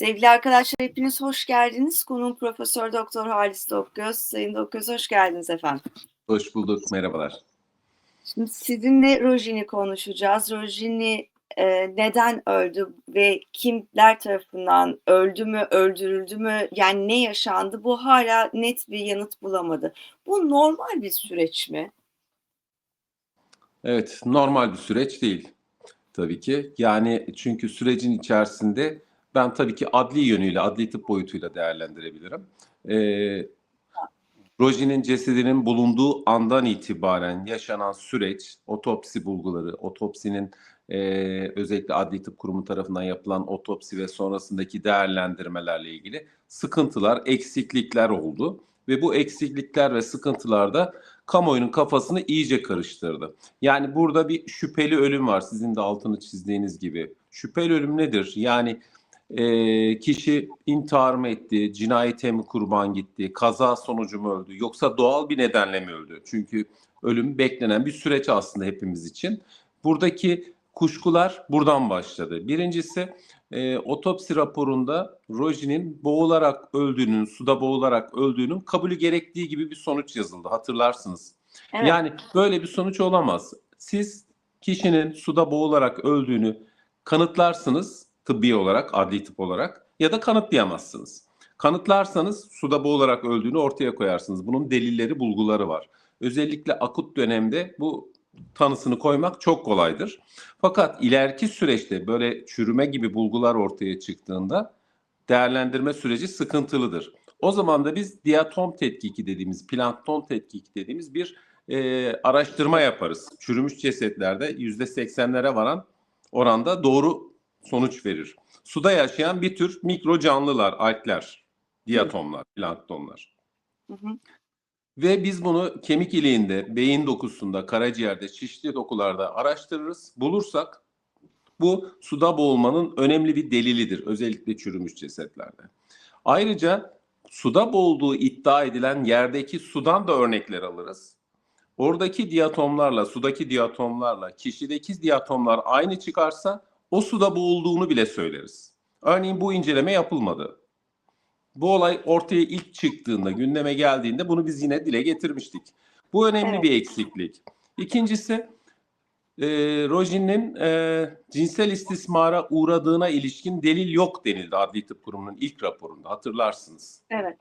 Sevgili arkadaşlar hepiniz hoş geldiniz. Konuğum Profesör Doktor Halis Dokgöz. Sayın Dokgöz hoş geldiniz efendim. Hoş bulduk, merhabalar. Şimdi sizinle Rojin'i konuşacağız. Rojin'i e, neden öldü ve kimler tarafından öldü mü, öldürüldü mü, yani ne yaşandı bu hala net bir yanıt bulamadı. Bu normal bir süreç mi? Evet, normal bir süreç değil tabii ki. Yani çünkü sürecin içerisinde ben tabii ki adli yönüyle, adli tıp boyutuyla değerlendirebilirim. Ee, Roji'nin cesedinin bulunduğu andan itibaren yaşanan süreç, otopsi bulguları, otopsinin e, özellikle adli tıp kurumu tarafından yapılan otopsi ve sonrasındaki değerlendirmelerle ilgili sıkıntılar, eksiklikler oldu. Ve bu eksiklikler ve sıkıntılar da kamuoyunun kafasını iyice karıştırdı. Yani burada bir şüpheli ölüm var sizin de altını çizdiğiniz gibi. Şüpheli ölüm nedir? Yani e, kişi intihar mı etti, cinayete mi kurban gitti, kaza sonucu mu öldü yoksa doğal bir nedenle mi öldü? Çünkü ölüm beklenen bir süreç aslında hepimiz için. Buradaki kuşkular buradan başladı. Birincisi e, otopsi raporunda Roji'nin boğularak öldüğünün, suda boğularak öldüğünün kabulü gerektiği gibi bir sonuç yazıldı hatırlarsınız. Evet. Yani böyle bir sonuç olamaz. Siz kişinin suda boğularak öldüğünü kanıtlarsınız tıbbi olarak, adli tıp olarak ya da kanıtlayamazsınız. Kanıtlarsanız suda boğularak öldüğünü ortaya koyarsınız. Bunun delilleri, bulguları var. Özellikle akut dönemde bu tanısını koymak çok kolaydır. Fakat ileriki süreçte böyle çürüme gibi bulgular ortaya çıktığında değerlendirme süreci sıkıntılıdır. O zaman da biz diatom tetkiki dediğimiz, plankton tetkiki dediğimiz bir e, araştırma yaparız. Çürümüş cesetlerde %80'lere varan oranda doğru sonuç verir. Suda yaşayan bir tür mikro canlılar, algler, diatomlar, planktonlar. Hı hı. Ve biz bunu kemik iliğinde, beyin dokusunda, karaciğerde, çeşitli dokularda araştırırız. Bulursak bu suda boğulmanın önemli bir delilidir. Özellikle çürümüş cesetlerde. Ayrıca suda boğulduğu iddia edilen yerdeki sudan da örnekler alırız. Oradaki diatomlarla, sudaki diatomlarla, kişideki diatomlar aynı çıkarsa o suda boğulduğunu bile söyleriz. Örneğin bu inceleme yapılmadı. Bu olay ortaya ilk çıktığında, gündeme geldiğinde bunu biz yine dile getirmiştik. Bu önemli Evet. bir eksiklik. İkincisi, e, Rojin'in e, cinsel istismara uğradığına ilişkin delil yok denildi Adli Tıp Kurumu'nun ilk raporunda hatırlarsınız. Evet.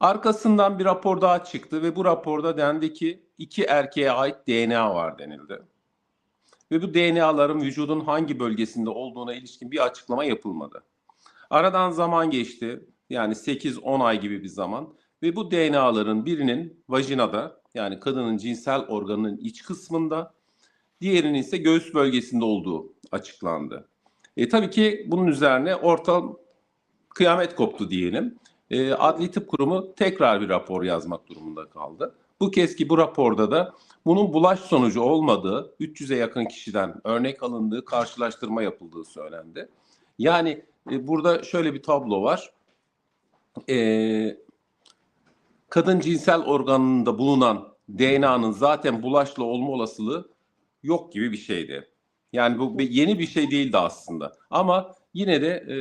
Arkasından bir rapor daha çıktı ve bu raporda dendi ki iki erkeğe ait DNA var denildi. Ve bu DNA'ların vücudun hangi bölgesinde olduğuna ilişkin bir açıklama yapılmadı. Aradan zaman geçti. Yani 8-10 ay gibi bir zaman. Ve bu DNA'ların birinin vajinada yani kadının cinsel organının iç kısmında, diğerinin ise göğüs bölgesinde olduğu açıklandı. E, tabii ki bunun üzerine ortam kıyamet koptu diyelim. E, Adli Tıp Kurumu tekrar bir rapor yazmak durumunda kaldı. Bu kez ki bu raporda da bunun bulaş sonucu olmadığı, 300'e yakın kişiden örnek alındığı, karşılaştırma yapıldığı söylendi. Yani e, burada şöyle bir tablo var. E, kadın cinsel organında bulunan DNA'nın zaten bulaşla olma olasılığı yok gibi bir şeydi. Yani bu yeni bir şey değildi aslında. Ama yine de e,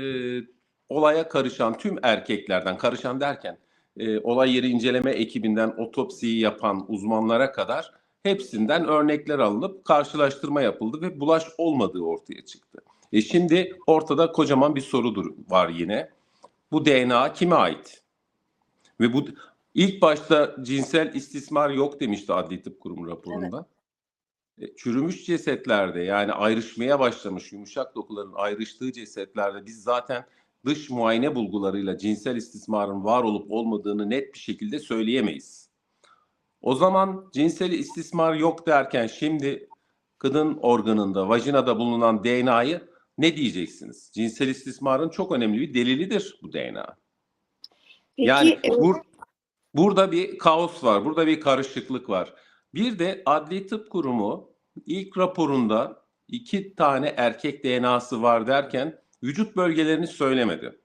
olaya karışan tüm erkeklerden, karışan derken e, olay yeri inceleme ekibinden otopsiyi yapan uzmanlara kadar hepsinden örnekler alınıp karşılaştırma yapıldı ve bulaş olmadığı ortaya çıktı. E şimdi ortada kocaman bir sorudur var yine. Bu DNA kime ait? Ve bu ilk başta cinsel istismar yok demişti Adli Tıp Kurumu raporunda. E, Çürümüş cesetlerde yani ayrışmaya başlamış yumuşak dokuların ayrıştığı cesetlerde biz zaten dış muayene bulgularıyla cinsel istismarın var olup olmadığını net bir şekilde söyleyemeyiz. O zaman cinsel istismar yok derken şimdi kadın organında, vajinada bulunan DNA'yı ne diyeceksiniz? Cinsel istismarın çok önemli bir delilidir bu DNA. Peki yani e, bur- burada bir kaos var, burada bir karışıklık var. Bir de Adli Tıp Kurumu ilk raporunda iki tane erkek DNA'sı var derken vücut bölgelerini söylemedi.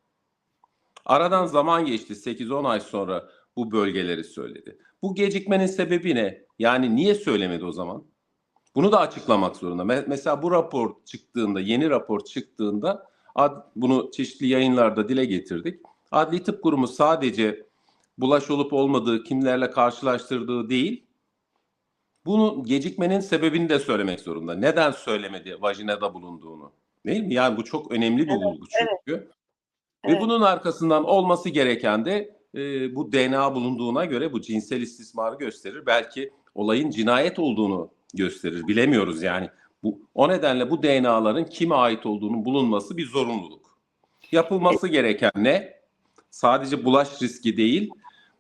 Aradan zaman geçti 8-10 ay sonra bu bölgeleri söyledi. Bu gecikmenin sebebi ne? Yani niye söylemedi o zaman? Bunu da açıklamak zorunda. Me- Mesela bu rapor çıktığında, yeni rapor çıktığında bunu çeşitli yayınlarda dile getirdik. Adli Tıp Kurumu sadece bulaş olup olmadığı, kimlerle karşılaştırdığı değil, bunu gecikmenin sebebini de söylemek zorunda. Neden söylemedi vajinada bulunduğunu? Değil mi? Yani bu çok önemli bir Evet, bulgu çünkü. Ve Evet. bunun arkasından olması gereken de e, bu DNA bulunduğuna göre bu cinsel istismarı gösterir. Belki olayın cinayet olduğunu gösterir. Bilemiyoruz yani. Bu, o nedenle bu DNA'ların kime ait olduğunun bulunması bir zorunluluk. Yapılması gereken ne? Sadece bulaş riski değil,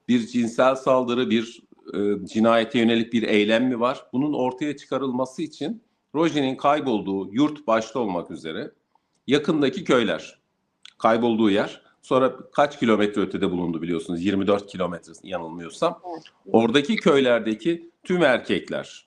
bir cinsel saldırı, bir e, cinayete yönelik bir eylem mi var? Bunun ortaya çıkarılması için Roji'nin kaybolduğu yurt başta olmak üzere yakındaki köyler, kaybolduğu yer, sonra kaç kilometre ötede bulundu biliyorsunuz? 24 kilometre yanılmıyorsam. Oradaki köylerdeki tüm erkekler,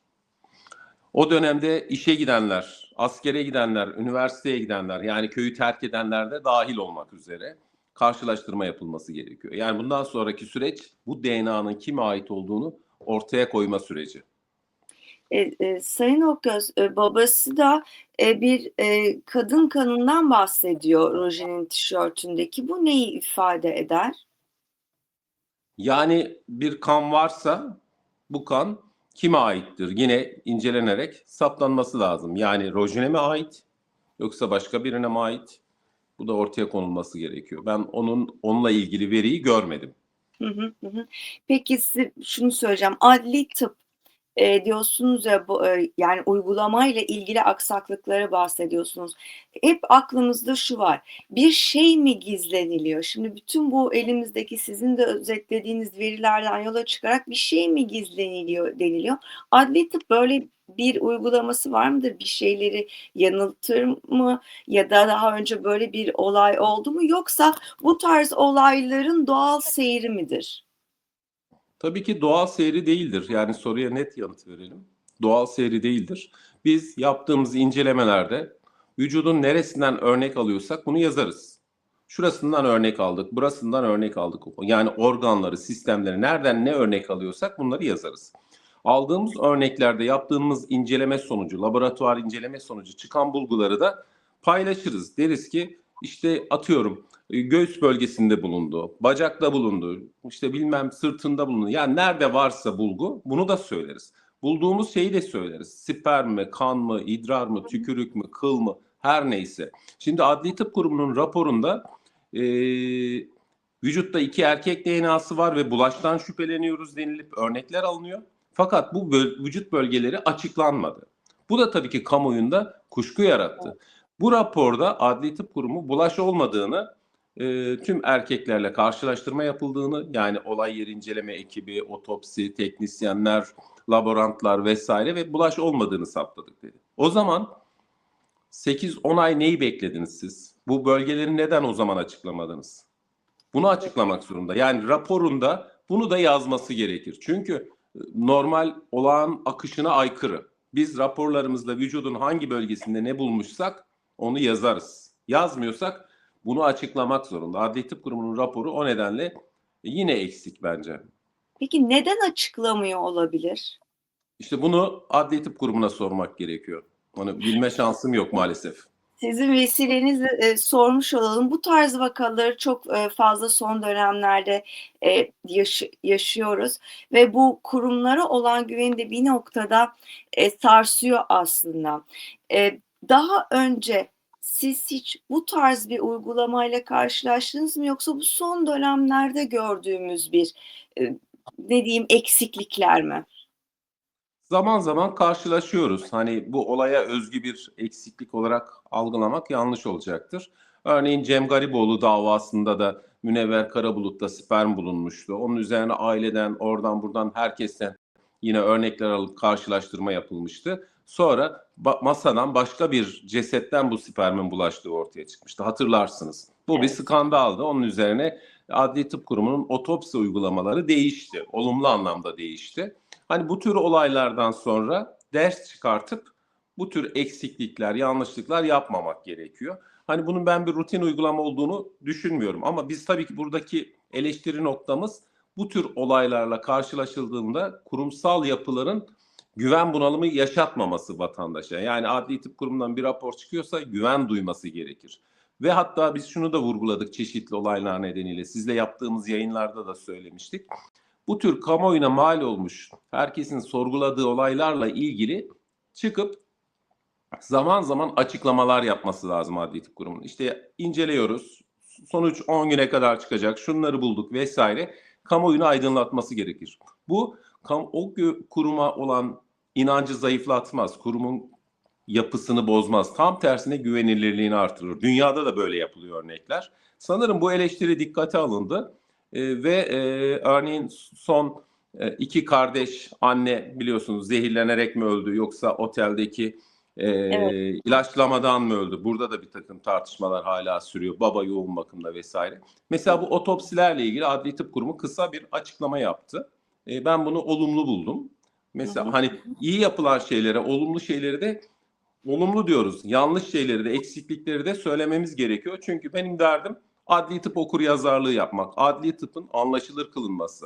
o dönemde işe gidenler, askere gidenler, üniversiteye gidenler yani köyü terk edenler de dahil olmak üzere karşılaştırma yapılması gerekiyor. Yani bundan sonraki süreç bu DNA'nın kime ait olduğunu ortaya koyma süreci. E, e, Sayın Okgöz, e, babası da e, bir e, kadın kanından bahsediyor Roji'nin tişörtündeki. Bu neyi ifade eder? Yani bir kan varsa bu kan kime aittir? Yine incelenerek saptanması lazım. Yani Rojin'e mi ait yoksa başka birine mi ait? Bu da ortaya konulması gerekiyor. Ben onun onunla ilgili veriyi görmedim. Hı hı, hı hı. Peki size şunu söyleyeceğim. Adli tıp e, diyorsunuz ya bu, e, yani uygulamayla ilgili aksaklıkları bahsediyorsunuz. Hep aklımızda şu var. Bir şey mi gizleniliyor? Şimdi bütün bu elimizdeki sizin de özetlediğiniz verilerden yola çıkarak bir şey mi gizleniliyor deniliyor. Adli tıp böyle bir uygulaması var mıdır? Bir şeyleri yanıltır mı? Ya da daha önce böyle bir olay oldu mu? Yoksa bu tarz olayların doğal seyri midir? Tabii ki doğal seyri değildir. Yani soruya net yanıt verelim. Doğal seyri değildir. Biz yaptığımız incelemelerde vücudun neresinden örnek alıyorsak bunu yazarız. Şurasından örnek aldık, burasından örnek aldık. Yani organları, sistemleri nereden ne örnek alıyorsak bunları yazarız. Aldığımız örneklerde yaptığımız inceleme sonucu, laboratuvar inceleme sonucu çıkan bulguları da paylaşırız. Deriz ki işte atıyorum göğüs bölgesinde bulundu, bacakta bulundu, işte bilmem sırtında bulundu. Yani nerede varsa bulgu bunu da söyleriz. Bulduğumuz şeyi de söyleriz. Sperm mi, kan mı, idrar mı, tükürük mü, kıl mı her neyse. Şimdi Adli Tıp Kurumu'nun raporunda e, vücutta iki erkek DNA'sı var ve bulaştan şüpheleniyoruz denilip örnekler alınıyor. Fakat bu böl- vücut bölgeleri açıklanmadı. Bu da tabii ki kamuoyunda kuşku yarattı. Bu raporda Adli Tıp Kurumu bulaş olmadığını, e, tüm erkeklerle karşılaştırma yapıldığını, yani olay yeri inceleme ekibi, otopsi, teknisyenler, laborantlar vesaire ve bulaş olmadığını saptadık dedi. O zaman 8-10 ay neyi beklediniz siz? Bu bölgeleri neden o zaman açıklamadınız? Bunu açıklamak zorunda. Yani raporunda bunu da yazması gerekir. Çünkü normal olağan akışına aykırı. Biz raporlarımızda vücudun hangi bölgesinde ne bulmuşsak onu yazarız. Yazmıyorsak bunu açıklamak zorunda. Adli Tıp Kurumu'nun raporu o nedenle yine eksik bence. Peki neden açıklamıyor olabilir? İşte bunu Adli Tıp Kurumu'na sormak gerekiyor. Onu bilme şansım yok maalesef. Sizin vesilenizle e, sormuş olalım. Bu tarz vakaları çok e, fazla son dönemlerde e, yaşı- yaşıyoruz ve bu kurumlara olan güveni de bir noktada e, sarsıyor aslında. E, daha önce siz hiç bu tarz bir uygulamayla karşılaştınız mı yoksa bu son dönemlerde gördüğümüz bir e, ne diyeyim eksiklikler mi? Zaman zaman karşılaşıyoruz. Hani bu olaya özgü bir eksiklik olarak algılamak yanlış olacaktır. Örneğin Cem Gariboğlu davasında da Münevver Karabulut'ta sperm bulunmuştu. Onun üzerine aileden, oradan buradan herkesten yine örnekler alıp karşılaştırma yapılmıştı. Sonra masadan başka bir cesetten bu spermin bulaştığı ortaya çıkmıştı. Hatırlarsınız. Bu bir Evet. skandaldı. Onun üzerine Adli Tıp Kurumu'nun otopsi uygulamaları değişti. Olumlu anlamda değişti. Hani bu tür olaylardan sonra ders çıkartıp bu tür eksiklikler, yanlışlıklar yapmamak gerekiyor. Hani bunun ben bir rutin uygulama olduğunu düşünmüyorum. Ama biz tabii ki buradaki eleştiri noktamız bu tür olaylarla karşılaşıldığında kurumsal yapıların güven bunalımı yaşatmaması vatandaşa. Yani Adli Tıp Kurumu'ndan bir rapor çıkıyorsa güven duyması gerekir. Ve hatta biz şunu da vurguladık çeşitli olaylar nedeniyle. Sizle yaptığımız yayınlarda da söylemiştik. Bu tür kamuoyuna mal olmuş, herkesin sorguladığı olaylarla ilgili çıkıp zaman zaman açıklamalar yapması lazım Adli Tıp Kurumu'nun. İşte inceliyoruz, sonuç 10 güne kadar çıkacak, şunları bulduk vesaire. Kamuoyunu aydınlatması gerekir. Bu o kuruma olan inancı zayıflatmaz. Kurumun yapısını bozmaz. Tam tersine güvenilirliğini artırır. Dünyada da böyle yapılıyor örnekler. Sanırım bu eleştiri dikkate alındı. Ee, ve e, örneğin son e, iki kardeş anne biliyorsunuz zehirlenerek mi öldü yoksa oteldeki e, Evet. ilaçlamadan mı öldü? Burada da bir takım tartışmalar hala sürüyor. Baba yoğun bakımda vesaire. Mesela bu otopsilerle ilgili Adli Tıp Kurumu kısa bir açıklama yaptı. E, ben bunu olumlu buldum. Mesela Hı hı. hani iyi yapılan şeylere, olumlu şeyleri de olumlu diyoruz. Yanlış şeyleri de, eksiklikleri de söylememiz gerekiyor. Çünkü benim derdim adli tıp okur yazarlığı yapmak. Adli tıpın anlaşılır kılınması.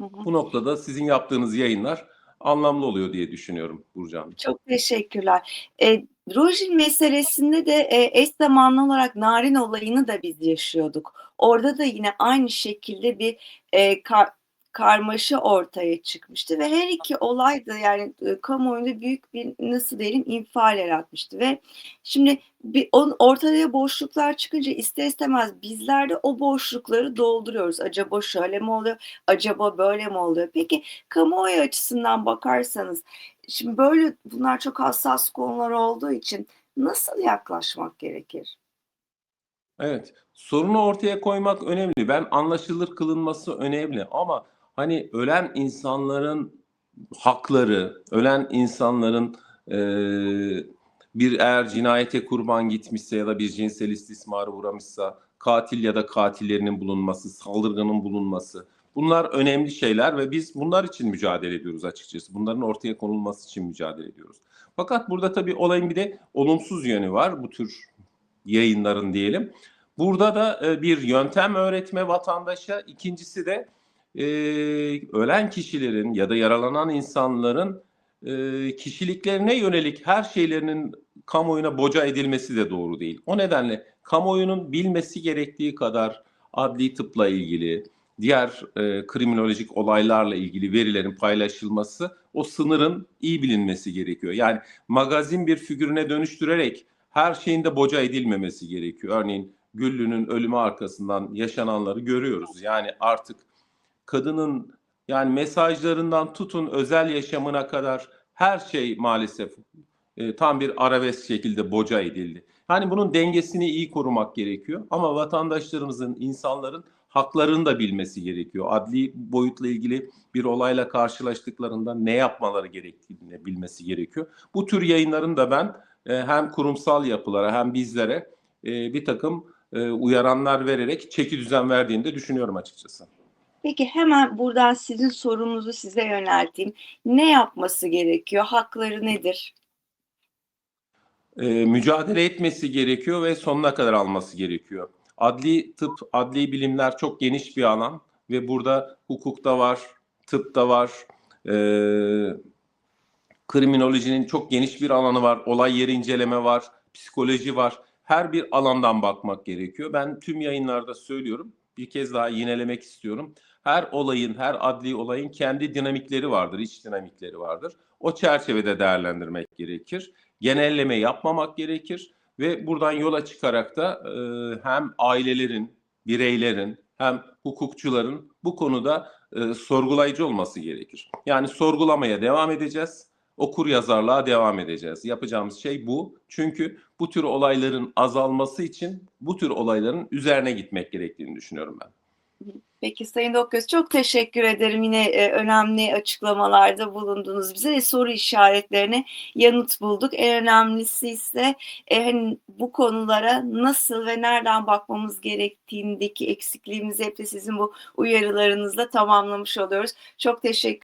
Hı hı. Bu noktada sizin yaptığınız yayınlar anlamlı oluyor diye düşünüyorum Burcu Hanım. Çok teşekkürler. E, Rojin meselesinde de e, eş zamanlı olarak Narin olayını da biz yaşıyorduk. Orada da yine aynı şekilde bir e, kar- karmaşa ortaya çıkmıştı ve her iki olay da yani e, kamuoyunda büyük bir nasıl diyelim infial yaratmıştı ve şimdi bir on, ortaya boşluklar çıkınca ister istemez bizler de o boşlukları dolduruyoruz. Acaba şöyle mi oluyor? Acaba böyle mi oluyor? Peki kamuoyu açısından bakarsanız Şimdi böyle bunlar çok hassas konular olduğu için nasıl yaklaşmak gerekir? Evet, sorunu ortaya koymak önemli. Ben anlaşılır kılınması önemli ama hani ölen insanların hakları, ölen insanların eee, bir eğer cinayete kurban gitmişse ya da bir cinsel istismara uğramışsa katil ya da katillerinin bulunması, saldırganın bulunması bunlar önemli şeyler ve biz bunlar için mücadele ediyoruz açıkçası. Bunların ortaya konulması için mücadele ediyoruz. Fakat burada tabii olayın bir de olumsuz yönü var bu tür yayınların diyelim. Burada da e, bir yöntem öğretme vatandaşa, ikincisi de e, ölen kişilerin ya da yaralanan insanların e, kişiliklerine yönelik her şeylerinin kamuoyuna boca edilmesi de doğru değil. O nedenle kamuoyunun bilmesi gerektiği kadar adli tıpla ilgili, diğer e, kriminolojik olaylarla ilgili verilerin paylaşılması, o sınırın iyi bilinmesi gerekiyor. Yani magazin bir figürüne dönüştürerek her şeyin de boca edilmemesi gerekiyor. Örneğin Güllü'nün ölümü arkasından yaşananları görüyoruz. Yani artık kadının yani mesajlarından tutun özel yaşamına kadar her şey maalesef e, tam bir arabesk şekilde boca edildi. Yani bunun dengesini iyi korumak gerekiyor ama vatandaşlarımızın, insanların haklarını da bilmesi gerekiyor. Adli boyutla ilgili bir olayla karşılaştıklarında ne yapmaları gerektiğini bilmesi gerekiyor. Bu tür yayınların da ben e, hem kurumsal yapılara hem bizlere e, bir takım e, uyaranlar vererek çeki düzen verdiğini de düşünüyorum açıkçası. Peki hemen buradan sizin sorunuzu size yönelteyim. Ne yapması gerekiyor? Hakları nedir? E, mücadele etmesi gerekiyor ve sonuna kadar alması gerekiyor. Adli tıp, adli bilimler çok geniş bir alan ve burada hukukta var, tıpta var, e, kriminolojinin çok geniş bir alanı var, olay yeri inceleme var, psikoloji var. Her bir alandan bakmak gerekiyor. Ben tüm yayınlarda söylüyorum. Bir kez daha yinelemek istiyorum. Her olayın, her adli olayın kendi dinamikleri vardır, iç dinamikleri vardır. O çerçevede değerlendirmek gerekir. Genelleme yapmamak gerekir ve buradan yola çıkarak da e, hem ailelerin, bireylerin hem hukukçuların bu konuda e, sorgulayıcı olması gerekir. Yani sorgulamaya devam edeceğiz. Okur yazarlığa devam edeceğiz. Yapacağımız şey bu. Çünkü bu tür olayların azalması için bu tür olayların üzerine gitmek gerektiğini düşünüyorum ben. Peki Sayın Dokgöz çok teşekkür ederim. Yine e, önemli açıklamalarda bulundunuz bize ve soru işaretlerine yanıt bulduk. En önemlisi ise e, hani bu konulara nasıl ve nereden bakmamız gerektiğindeki eksikliğimizi hep de sizin bu uyarılarınızla tamamlamış oluyoruz. Çok teşekkür